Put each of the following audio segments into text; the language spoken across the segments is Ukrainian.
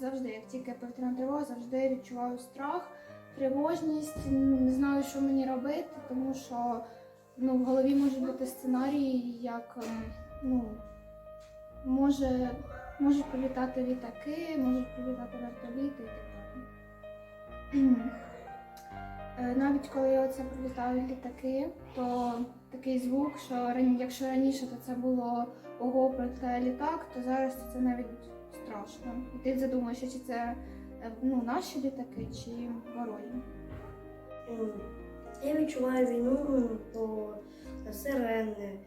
завжди, як тільки повітряна тривога, завжди відчуваю страх, тривожність, ну, не знаю, що мені робити, тому що ну, в голові можуть бути сценарії, як ем, ну, може, можуть прилітати літаки, можуть прилітати вертоліти і так далі. Е, Навіть коли оце прилітають літаки, то такий звук, що якщо раніше то це було ого, прилітає літак, то зараз це навіть страшно. І ти задумаєшся, чи це е, ну, наші літаки, чи ворожі. Я відчуваю війну по сирени,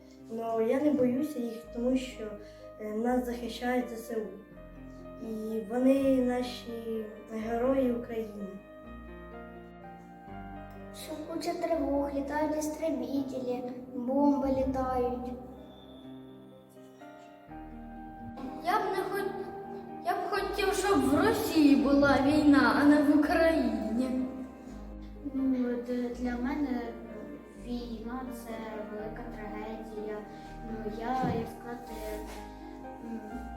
але я не боюся їх, тому що е, нас захищають ЗСУ. І вони наші герої України. Що куча тривог, літають істребителі, бомби літають. Я б не хот... я б хотів, щоб в Росії була війна, а не в Україні. Ну, для мене війна це велика трагедія. Ну, я, як сказати,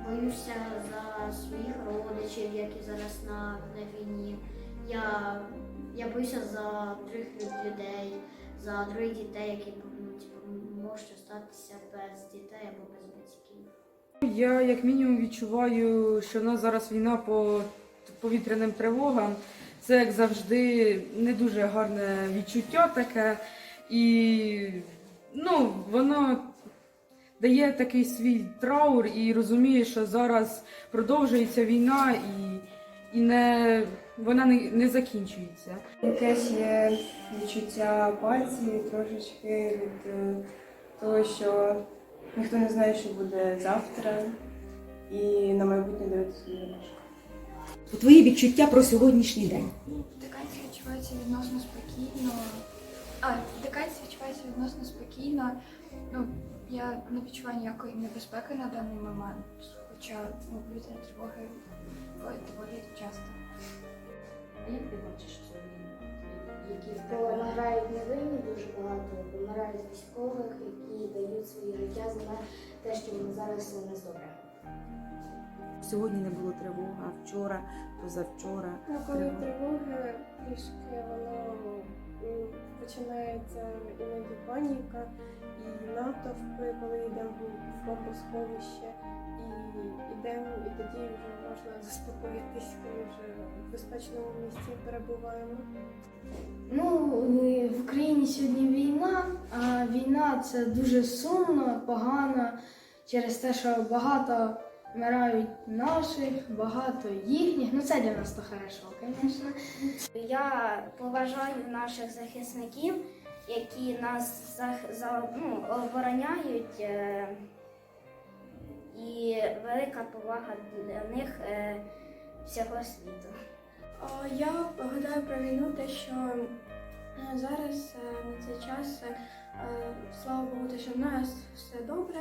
боюся за своїх родичів, які зараз на, на війні. Я, я боюся за других людей, за других дітей, які ну, можуть статися без дітей або без батьків. Я як мінімум відчуваю, що в нас зараз війна по повітряним тривогам. Це як завжди не дуже гарне відчуття таке. І ну, воно дає такий свій траур і розуміє, що зараз продовжується війна і, і не, вона не, не закінчується. Якесь є відчуття пальці трошечки від е, того, що ніхто не знає, що буде завтра, і на майбутнє дивитися дуже важко. Твої відчуття про сьогоднішній день. Втикається відчувається відносно спокійно. А, втикається відчувається відносно спокійно. Ну, я не відчуваю ніякої небезпеки на даний момент, хоча ну, повітряні тривоги доволі часто. Як ти бачиш війну? Які помирають невинні дуже багато, помирають військових, які дають своє життя за те, що ми зараз нас добре. Сьогодні не було тривоги, а вчора, позавчора. Ну, коли Тривога. тривоги трішки воно починається іноді паніка і натовпи, коли йдемо в бомбосховище, і йдемо, і тоді вже можна заспокоїтись, коли вже в безпечному місці перебуваємо. Сьогодні війна, а війна це дуже сумно, погано через те, що багато вмирають наших, багато їхніх. Ну це для нас то хорошо, звісно. Я поважаю наших захисників, які нас за, за, ну, обороняють. Е, і велика повага для них е, всього світу. Я гадаю про війну те, що зараз е, на цей час, е, слава Богу, те, що в нас все добре.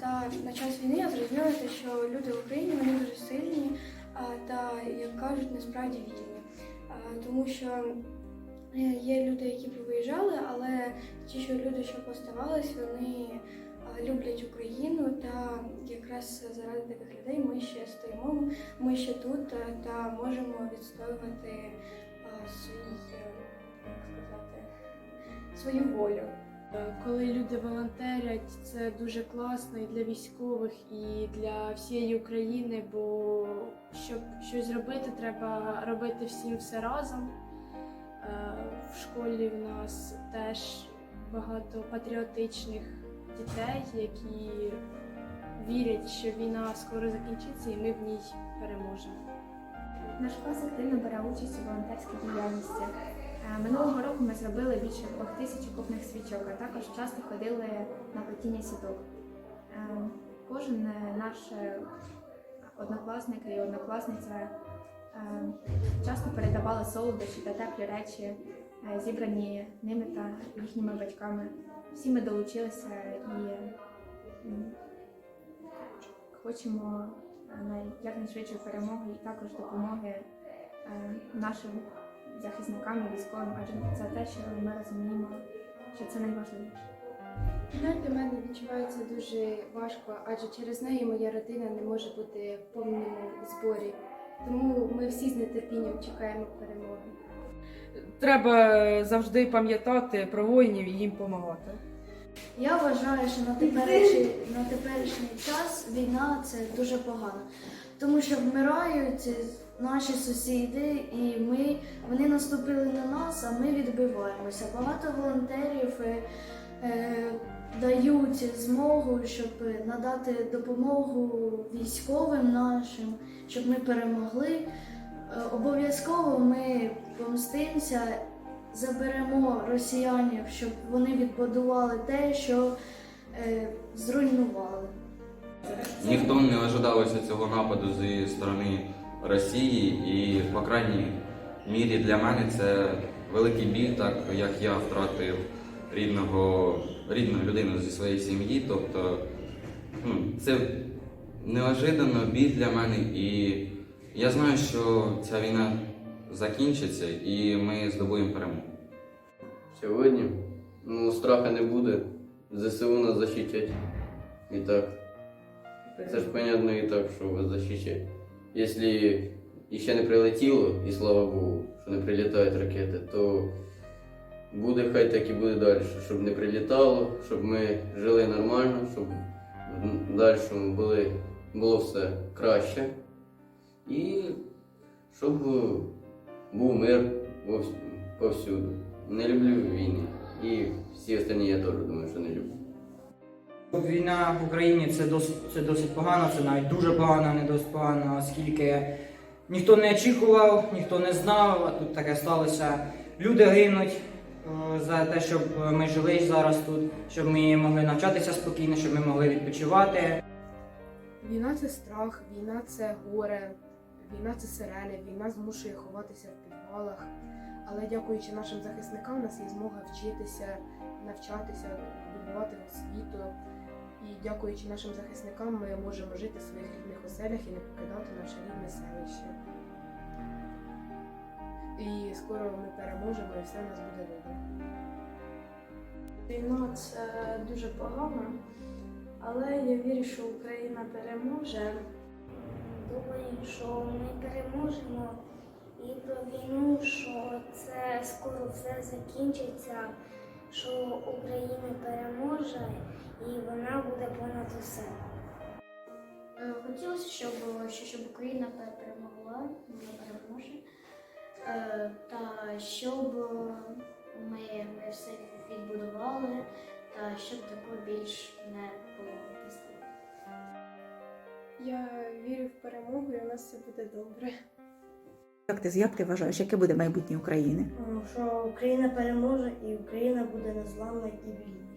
Та на час війни я зрозуміла, що люди в Україні вони дуже сильні та, як кажуть, насправді вільні. Тому що е, є люди, які повиїжджали, але ті, що люди, що поставались, вони люблять Україну, та якраз заради таких людей ми ще стоїмо. Ми ще тут е, та можемо відстоювати свою волю. Коли люди волонтерять, це дуже класно і для військових, і для всієї України, бо щоб щось зробити, треба робити всім все разом. Е, В школі в нас теж багато патріотичних дітей, які вірять, що війна скоро закінчиться і ми в ній переможемо. Наш клас активно бере участь у волонтерській діяльності. Е, Минулого року ми зробили більше двох тисяч окупних свічок, а також часто ходили на плетіння сіток. Е, Кожен е, наш однокласник і однокласниця часто передавали солодощі та теплі речі, зібрані ними та їхніми батьками. Всі ми долучилися і хочемо якнайшвидшої перемоги і також допомоги нашим захисникам і військовим, адже це те, що ми розуміємо, що це найважливіше. Війна для мене відчувається дуже важко, адже через неї моя родина не може бути в повному зборі. Тому ми всі з нетерпінням чекаємо перемоги. Треба завжди пам'ятати про воїнів і їм допомагати. Я вважаю, що на теперішній, на теперішній час війна це дуже погано, тому що вмирають наші сусіди, і ми, вони наступили на нас, а ми відбиваємося. Багато волонтерів е, е, дають змогу, щоб надати допомогу військовим нашим, щоб ми перемогли. Е, Обов'язково ми помстимося заберемо росіянів, щоб вони відбудували те, що е, зруйнували. Ніхто не ожидалося цього нападу зі сторони Росії, і, по крайній мірі, для мене це великий біль, так як я втратив рідного, рідну людину зі своєї сім'ї. Тобто ну, це неожиданно біль для мене, і я знаю, що ця війна закінчиться і ми здобуємо перемогу. Сьогодні ну, страха не буде. ЗСУ нас захищать. І так. Це ж понятно і так, що вас захищать. Якщо іще не прилетіло, і слава Богу, що не прилітають ракети, то буде хай так і буде далі. Щоб не прилітало, щоб ми жили нормально, щоб в дальшому були, було все краще. І щоб був мир повсюду. Не люблю війни. І всі останні я теж думаю, що не люблю. Війна в Україні це досить, це досить погано, це навіть дуже погано, не досить погано, оскільки ніхто не очікував, ніхто не знав, а тут таке сталося. Люди гинуть е, за те, щоб ми жили зараз тут, щоб ми могли навчатися спокійно, щоб ми могли відпочивати. Війна це страх, війна це горе, війна це сирени, війна змушує ховатися в підвалах. Але дякуючи нашим захисникам, у нас є змога вчитися, навчатися, добувати освіту. І дякуючи нашим захисникам, ми можемо жити в своїх рідних оселях і не покидати наше рідне селище. І скоро ми переможемо, і все у нас буде добре. Війна це дуже погано, але я вірю, що Україна переможе. Думаю, що ми переможемо і про війну, що це скоро все закінчиться, що Україна переможе і вона буде понад усе. Е, Хотілося, щоб, щоб Україна перемогла, вона переможе, Е, та щоб ми, ми все відбудували, та щоб такого більш не було. Я вірю в перемогу, і у нас все буде добре. Як ти, як ти вважаєш, яке буде майбутнє України? Що Україна переможе і Україна буде незламна і вільна.